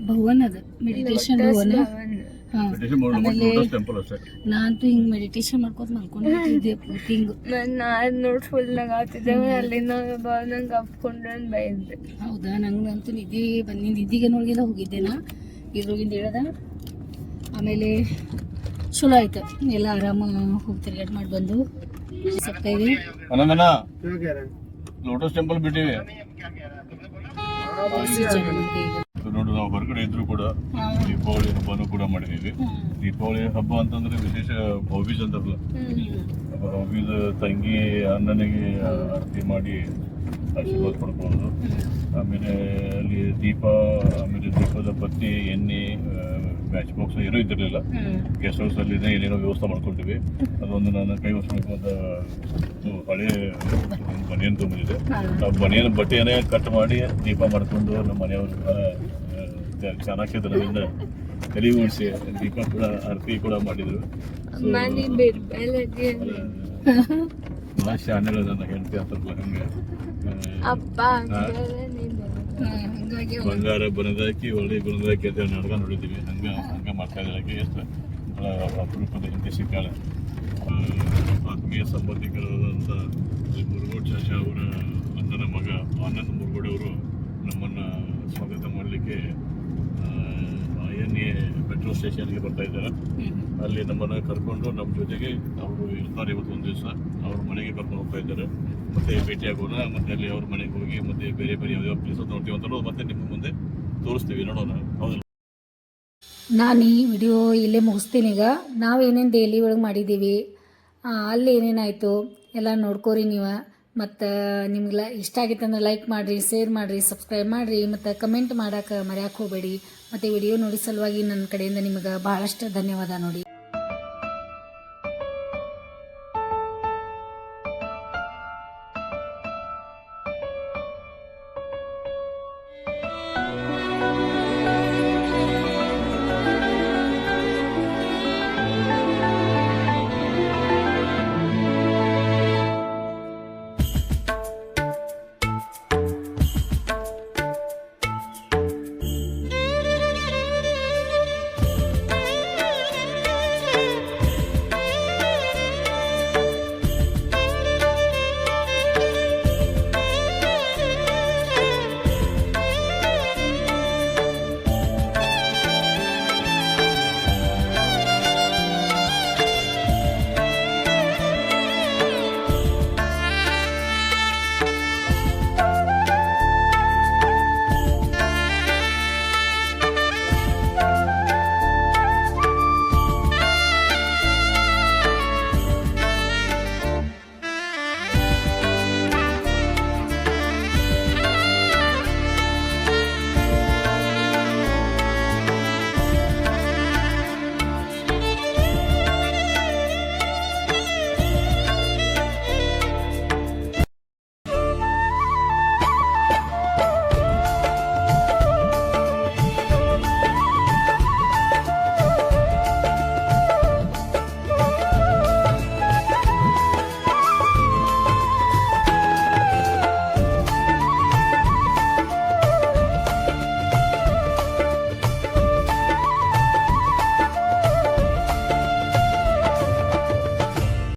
ಭವನ್ ಅದ. ಮೆಡಿಟೇಷನ್ ಭವನ ಹಾಂ. ಆಮೇಲೆ ನಾನಂತೂ ಹಿಂಗೆ ಮೆಡಿಟೇಷನ್ ಮಾಡ್ಕೊತ ಮಲ್ಕೊಂಡಿದ್ದೆ ಪೂರ್ತಿ ಹಿಂಗೆ. ನಾನು ನೋಡಿ ಫುಲ್ ನಗಾತಿದ್ದೆ ಅಲ್ಲಿಂದ ಬಾ ನಂಗೆ ಅಪ್ಕೊಂಡು ಬೈದ್ದೆ. ಹೌದಾ? ನಂಗಂತೂ ನಿದ್ದೆ ಬಂದು ನಿದ್ದಿಗೆ ನೋಡಿಗೆಲ್ಲ ಹೋಗಿದ್ದೆ ನಾ ಇದ್ರೊಳಗಿಂದ ಹೇಳದ? ಆಮೇಲೆ ಚಲೋ ಆಯ್ತು. ಎಲ್ಲ ಆರಾಮ ಹೋಗಿ ತಿರ್ಗಾಟ ಮಾಡಿ ಬಂದು ಅನಂದನ ಲೋಟಸ್ ಟೆಂಪಲ್ ಬಿಟ್ಟಿವಿ. ನೋಡು ನಾವು ಹೊರಗಡೆ ಇದ್ರು ಕೂಡ ದೀಪಾವಳಿ ಹಬ್ಬನೂ ಕೂಡ ಮಾಡಿದೀವಿ. ದೀಪಾವಳಿ ಹಬ್ಬ ಅಂತಂದ್ರೆ ವಿಶೇಷ ಭವ್ಯಜ್ ಅಂತಾರಲ್ಲ ಭವ್ಯದ ತಂಗಿ ಅಣ್ಣನಿಗೆ ಆರತಿ ಮಾಡಿ ಆಶೀರ್ವಾದ ಪಡ್ಕೊಳ್ಳೋದು ಆಮೇಲೆ ಅಲ್ಲಿ ದೀಪ ಆಮೇಲೆ ದೀಪದ ಬತ್ತಿ ಎಣ್ಣೆ ಮ್ಯಾಚ್ ಬಾಕ್ಸ್ ಏನೂ ಇದ್ದಿರಲಿಲ್ಲ. ಗೆಸ್ಟ್ ಹೌಸ್ ಅಲ್ಲಿ ಏನೇನೋ ವ್ಯವಸ್ಥೆ ಮಾಡ್ಕೊಂಡಿವಿ. ಅದೊಂದು ನನ್ನ ಕೈ ಒಂದು ಹಳೆ ಬನಿಯನ್ ತುಂಬಿದೆ ಆ ಬನಿಯನ್ ಬಟ್ಟೆಯನ್ನೇ ಕಟ್ ಮಾಡಿ ದೀಪ ಮಾಡಿಕೊಂಡು ನಮ್ಮ ಮನೆಯವರು ಚಾಣಕ್ಯ ಆ, ಕಲಿ ಉಳಿಸಿ ದೀಪ ಕೂಡ ಆರತಿ ಕೂಡ ಮಾಡಿದ್ರು. ಶಾನೆ ನನ್ನ ಹೆಂಡತಿ ಅಂತ ಹಂಗೆ. ಬಂಗಾರ ಬನದಾಕಿ ಒಳ್ಳೆ ಗುಣದಾಕಿ ಅಂತ ಹೇಳಿ ನಾಟಕ ನೋಡಿದ್ದೀವಿ ಹಂಗೆ ಹಂಗೆ ಮಾಡ್ತಾ ಇದ್ದಾಳೆ ಎಷ್ಟು ಭಾಳ ಅಪರೂಪದ ಹಿಂದೆ ಸಿಕ್ಕಾಳೆ. ಆತ್ಮೀಯ ಸಂಬಂಧಿಕರಾದಂಥ ಮುರುಗೋಡ್ ಚಾಚ ಅವರ ಅಣ್ಣನ ಮಗ ಆನಂದ್ ಮುರುಗೋಡ್ ಅವರು ನಮ್ಮನ್ನು ಸ್ವಾಗತ ಮಾಡಲಿಕ್ಕೆ ಐ ಎನ್ ಎ ಪೆಟ್ರೋಲ್ ಸ್ಟೇಷನ್ಗೆ ಬರ್ತಾ ಇದ್ದಾರೆ. ಅಲ್ಲಿ ನಮ್ಮನ್ನು ಕರ್ಕೊಂಡು ನಮ್ಮ ಜೊತೆಗೆ ಅವರು ಇರ್ತಾರೆ ಇವತ್ತು ಒಂದು ದಿವಸ. ಅವ್ರ ಮನೆಗೆ ಕರ್ಕೊಂಡು ಹೋಗ್ತಾ ಇದ್ದಾರೆ. ಮತ್ತೆ ಭೇಟಿಯಾಗೋಣ ಮತ್ತೆ ಅಲ್ಲಿ ಅವ್ರ ಮನೆಗೆ ಹೋಗಿ ಮತ್ತೆ ಬೇರೆ ಬೇರೆ ಯಾವ್ಯಾವ ಪ್ಲೇಸ್ ನೋಡ್ತೀವಿ ಅಂತ ಮತ್ತೆ ನಿಮ್ಮ ಮುಂದೆ ತೋರಿಸ್ತೀವಿ, ನೋಡೋಣ. ಹೌದಲ್ಲ ನಾನು ಈ ವಿಡಿಯೋ ಇಲ್ಲೇ ಮುಗಿಸ್ತೀನಿ ಈಗ. ನಾವು ಏನೇನು ಡೈಲಿ ಒಳಗೆ ಮಾಡಿದ್ದೀವಿ ಅಲ್ಲಿ ಏನೇನಾಯಿತು? ಎಲ್ಲ ನೋಡ್ಕೋರಿ ನೀವು. ಮತ್ತು ನಿಮ್ಗೆಲ್ಲ ಇಷ್ಟ ಆಗಿತ್ತಂದ್ರೆ ಲೈಕ್ ಮಾಡಿರಿ ಶೇರ್ ಮಾಡಿರಿ ಸಬ್ಸ್ಕ್ರೈಬ್ ಮಾಡಿರಿ, ಮತ್ತು ಕಮೆಂಟ್ ಮಾಡೋಕೆ ಮರೆಯೋಕೆ ಹೋಗಬೇಡಿ. ಮತ್ತು ವಿಡಿಯೋ ನೋಡಿ ಸಲುವಾಗಿ ನನ್ನ ಕಡೆಯಿಂದ ನಿಮಗೆ ಭಾಳಷ್ಟು ಧನ್ಯವಾದ ನೋಡಿ.